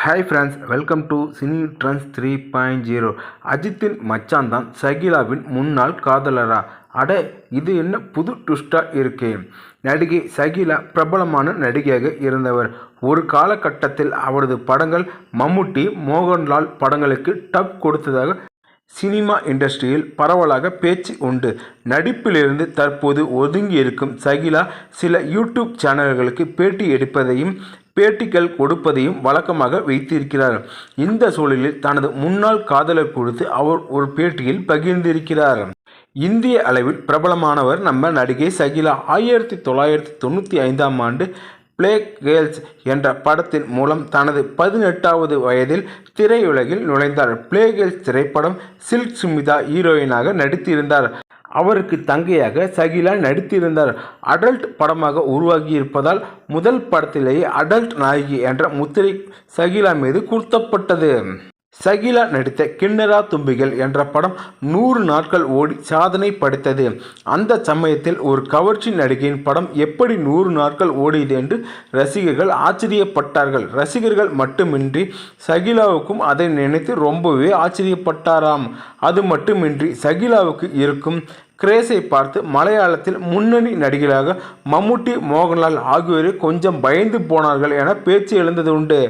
Hi friends welcome to cine trends three point zero அஜித்தின் மச்சான் தான் சகிலாவின் முன்னாள் காதலரா. அட இது என்ன புது ட்விஸ்டாக இருக்கே. நடிகை சகிலா பிரபலமான நடிகையாக இருந்தவர். ஒரு காலகட்டத்தில் அவரது படங்கள் மம்முட்டி மோகன்லால் படங்களுக்கு டப் கொடுத்ததாக சினிமா இண்டஸ்ட்ரியில் பரவலாக பேச்சு உண்டு. நடிப்பிலிருந்து தற்போது ஒதுங்கி இருக்கும் சகிலா சில யூடியூப் சேனல்களுக்கு பேட்டி எடுப்பதையும் பேட்டிகள் கொடுப்பதையும் வழக்கமாக வைத்திருக்கிறார். இந்த சூழலில் தனது முன்னாள் காதலர் குறித்து அவர் ஒரு பேட்டியில் பகிர்ந்திருக்கிறார். இந்திய அளவில் பிரபலமானவர் நம்ம நடிகை சகிலா. ஆயிரத்தி தொள்ளாயிரத்தி தொண்ணூற்றி ஐந்தாம் ஆண்டு பிளேக் கேர்ள்ஸ் என்ற படத்தின் மூலம் தனது பதினெட்டாவது வயதில் திரையுலகில் நுழைந்தார். பிளே கேர்ள்ஸ் திரைப்படம் சில்க் சுமிதா ஹீரோயினாக நடித்திருந்தார். அவருக்கு தங்கையாக சகிலா நடித்திருந்தார். அடல்ட் படமாக உருவாகியிருப்பதால் முதல் படத்திலேயே அடல்ட் நாயகி என்ற முத்திரை சகிலா மீது குர்த்தப்பட்டது சகிலா நடித்த கிண்ணரா தும்பிகள் என்ற படம் நூறு நாட்கள் ஓடி சாதனை படைத்தது. அந்த சமயத்தில் ஒரு கவர்ச்சி நடிகையின் படம் எப்படி நூறு நாட்கள் ஓடியது என்று ரசிகர்கள் ஆச்சரியப்பட்டார்கள். ரசிகர்கள் மட்டுமின்றி சகிலாவுக்கும் அதை நினைத்து ரொம்பவே ஆச்சரியப்பட்டாராம். அது மட்டுமின்றி சகிலாவுக்கு இருக்கும் கிரேஸை பார்த்து மலையாளத்தில் முன்னணி நடிகராக மம்முட்டி மோகன்லால் ஆகியோரை கொஞ்சம் பயந்து போனார்கள் என பேச்சு எழுந்தது உண்டு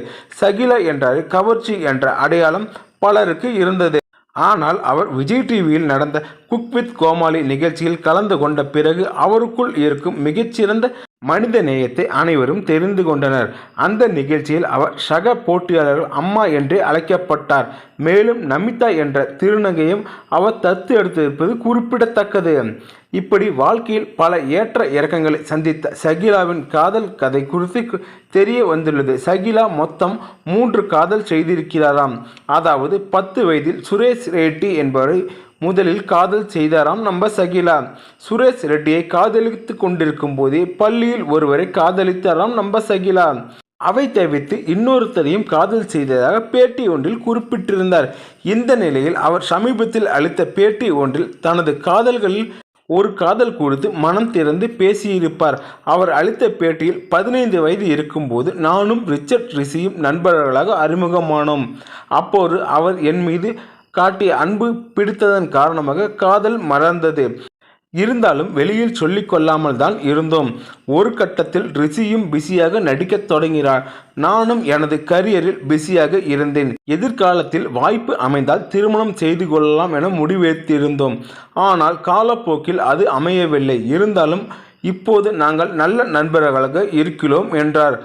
சகிலா என்றார் கவர்ச்சி என்ற அடையாளம் பலருக்கு இருந்தது. ஆனால் அவர் விஜய் டிவியில் நடந்த குக் வித் கோமாளி நிகழ்ச்சியில் கலந்து கொண்ட பிறகு அவருக்குள் இருக்கும் மிகச்சிறந்த மனித நேயத்தை அனைவரும் தெரிந்து கொண்டனர். அந்த நிகழ்ச்சியில் அவர் சக போட்டியாளர்கள் அம்மா என்றே அழைக்கப்பட்டார். மேலும் நமிதா என்ற திருநங்கையும் அவர் தத்து எடுத்திருப்பது குறிப்பிடத்தக்கது. இப்படி வாழ்க்கையில் பல ஏற்ற இறக்கங்களை சந்தித்த சகிலாவின் காதல் கதை குறித்து தெரிய வந்துள்ளது. சகிலா மொத்தம் மூன்று காதல் செய்திருக்கிறாராம். அதாவது பத்து வயதில் சுரேஷ் ரெட்டி என்பவரை முதலில் காதல் செய்தாராம் நம்ம சகிலா. சுரேஷ் ரெட்டியை காதலித்து கொண்டிருக்கும் போதே பள்ளியில் ஒருவரை காதலித்தாராம் நம்ம சகிலா. அவை தவிர்த்து இன்னொருத்தரையும் காதல் செய்ததாக பேட்டி ஒன்றில் குறிப்பிட்டிருந்தார். இந்த நிலையில் அவர் சமீபத்தில் அளித்த பேட்டி ஒன்றில் தனது காதல்களில் ஒரு காதல் குறித்து மனம் திறந்து பேசியிருப்பார். அவர் அளித்த பேட்டியில் பதினைந்து வயது இருக்கும்போது நானும் ரிச்சர்ட் ரிஷியும் நண்பர்களாக அறிமுகமானோம். அப்போது அவர் என் மீது காட்டிய அன்பு பிடித்ததன் காரணமாக காதல் மறந்தது. இருந்தாலும் வெளியில் சொல்லிக் கொள்ளாமல் தான் இருந்தோம். ஒரு கட்டத்தில் ரிஷியும் பிஸியாக நடிக்கத் தொடங்கினார் நானும் எனது கரியரில் பிஸியாக இருந்தேன். எதிர்காலத்தில் வாய்ப்பு அமைந்தால் திருமணம் செய்து கொள்ளலாம் என முடிவெடுத்திருந்தோம். ஆனால் காலப்போக்கில் அது அமையவில்லை. இருந்தாலும் இப்போது நாங்கள் நல்ல நண்பர்களாக இருக்கிறோம் என்றார்.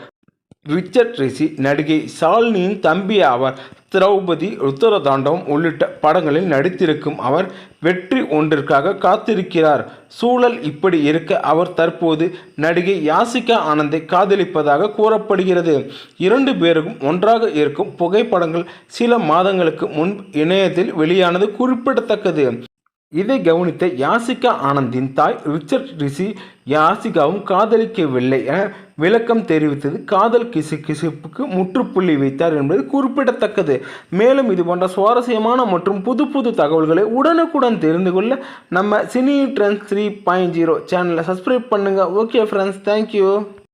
ரிச்சர்ட் ரிஷி நடிகை ஷாலினியின் தம்பி ஆவார். திரௌபதி ருத்தரதாண்டவம் உள்ளிட்ட படங்களில் நடித்திருக்கும் அவர் வெற்றி ஒன்றிற்காக காத்திருக்கிறார். சூழல் இப்படி இருக்க அவர் தற்போது நடிகை யாசிகா ஆனந்தை காதலிப்பதாக கூறப்படுகிறது. இரண்டு பேருக்கும் ஒன்றாக இருக்கும் புகைப்படங்கள் சில மாதங்களுக்கு முன் இணையத்தில் வெளியானது குறிப்பிடத்தக்கது. இதை கவனித்த யாசிகா ஆனந்தின் தாய் ரிச்சர்ட் ரிஷி யாசிகாவும் காதலிக்கவில்லை என விளக்கம் தெரிவித்தது. காதல் கிசு கிசுப்புக்கு முற்றுப்புள்ளி வைத்தார் என்பது குறிப்பிடத்தக்கது. மேலும் இது போன்ற சுவாரஸ்யமான மற்றும் புது புது தகவல்களை உடனுக்குடன் தெரிந்து கொள்ள நம்ம cine trends three point zero சேனலை சப்ஸ்கிரைப் பண்ணுங்கள் ஓகே ஃப்ரெண்ட்ஸ் தேங்க்யூ